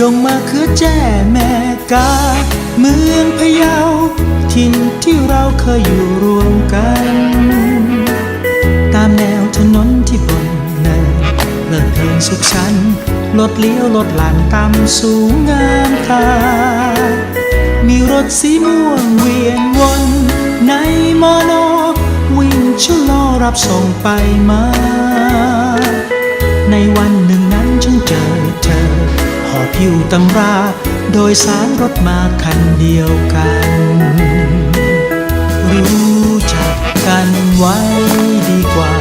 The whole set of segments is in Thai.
ดงมาคือแจ้แม่กา เมืองพะเยาถิ่นที่เราเคยอยู่รวมกัน ตามแนวถนนที่บนเนินเลิศเพลินสุขสันรถเลี้ยวรถหลานตามสูงงามตามีรถสีม่วงเวียนวนในมอนวิ่งชะลอรับส่งไปมา ในวันหนึ่งนั้นฉันเจอ หอบผิวตำรา โดยสารรถมาคันเดียวกัน รู้จักกันไว้ดีกว่า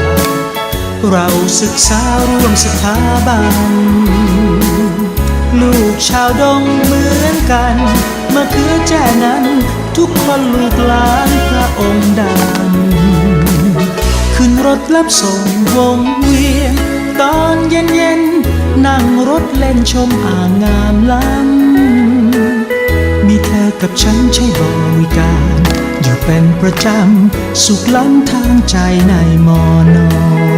เราศึกษาร่วมสถาบัน ลูกชาวดงเหมือนกันมะเขือแจ้นั้น ทุกคนลูกหลานพระองค์ดังขึ้นรถรับส่งวงเวียนตอนเย็นเย็นๆนั่ง ถเล่นชมอ่างงามล้ำ มีเธอกับฉันใช้บริการ อยู่เป็นประจำ สุขล้ำทางใจในมอนอ